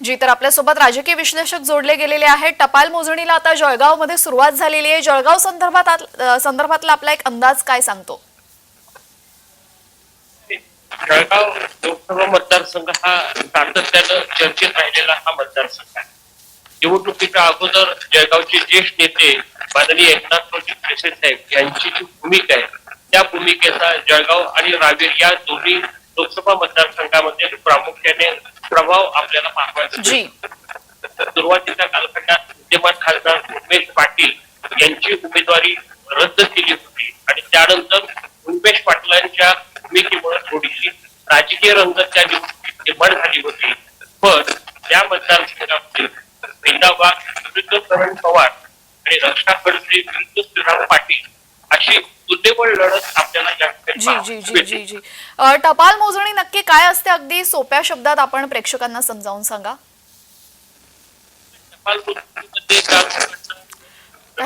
जी तर आपल्यासोबत राजकीय विश्लेषक जोडले गेलेले आहेत. टपाल मोजणीला आता जळगावमध्ये सुरुवात झालेली आहे. जळगाव संदर्भात संदर्भातला आपला एक अंदाज काय सांगतो? जळगाव लोकसभा मतदारसंघ हा सातत्यानं चर्चेत राहिलेला हा मतदारसंघ आहे. निवडणुकीच्या अगोदर जळगावचे ज्येष्ठ नेते माननीय एकनाथरावजी खडसे साहेब यांची जी भूमिका आहे त्या भूमिकेचा जळगाव आणि रावेर या दोन्ही लोकसभा मतदारसंघामध्ये प्रामुख्याने प्रभाव आपल्याला पाहायला जी. सुरुवातीच्या कालखंडात विद्यमान खासदार उमेश पाटील यांची उमेदवारी रद्द केली होती आणि त्यानंतर उमेश पाटलांच्या भूमिकेमुळे थोडीशी राजकीय रंगत त्या निवडणुकीत निर्माण झाली होती. पण त्या मतदारसंघामध्ये वृंदाबाग विरुद्ध करण पवार आणि रक्षा खडसे विरुद्ध श्रीराम पाटील लढत आपल्याला जी जी जी. जी जी. टपाल मोजणी नक्की काय असते? अगदी सोप्या शब्दात आपण प्रेक्षकांना समजावून सांगा. टपाल काल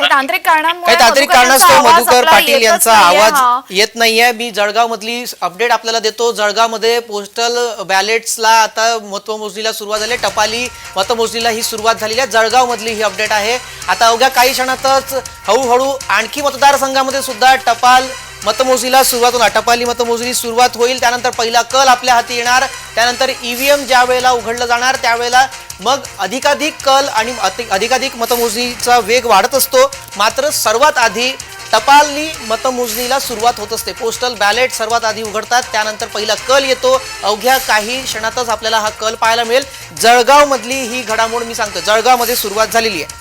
काही तांत्रिक कारणांमुळे काही तांत्रिक मधुकर यांचा कारणास्तव आवाज मधुकर आपला पाटील येतच यांचा नाहीये, हा. आवाज येत नाहीये. मी जळगाव मधली अपडेट आपल्याला देतो. जळगावमध्ये पोस्टल बॅलेट्सला आता मतमोजणीला सुरुवात झाली. आहे. टपाली मतमोजणीला ही सुरुवात झालेली आहे. जळगाव मधली ही अपडेट आहे. आता अवघ्या काही क्षणातच हळूहळू आणखी मतदारसंघामध्ये सुद्धा टपाल मतमोजणीला सुरुवात होणार. टपाली मतमोजणी सुरुवात होईल. त्यानंतर पहिला कल आपल्या हाती येणार. त्यानंतर ईव्हीएम ज्या वेळेला उघडलं जाणार त्यावेळेला मग अधिकाधिक कल आणि अति- अधिकाधिक मतमोजणीचा वेग वाढत असतो. मात्र सर्वात आधी टपाली मतमोजणीला सुरुवात होत असते. पोस्टल बॅलेट सर्वात आधी उघडतात त्यानंतर पहिला कल येतो. अवघ्या काही क्षणातच आपल्याला हा कल पाहायला मिळेल. जळगावमधली ही घडामोड मी सांगतो जळगावमध्ये सुरुवात झालेली आहे.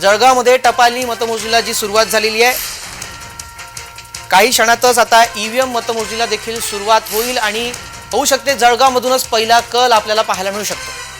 जळगावमध्ये टपाली मतमोजणीला जी सुरुवात झालेली आहे काही क्षणातच आता ईव्हीएम मतमोजणीला देखील सुरुवात होईल आणि होऊ शकते. जळगावमधूनच पहिला कल आपल्याला पाहायला मिळू शकतो.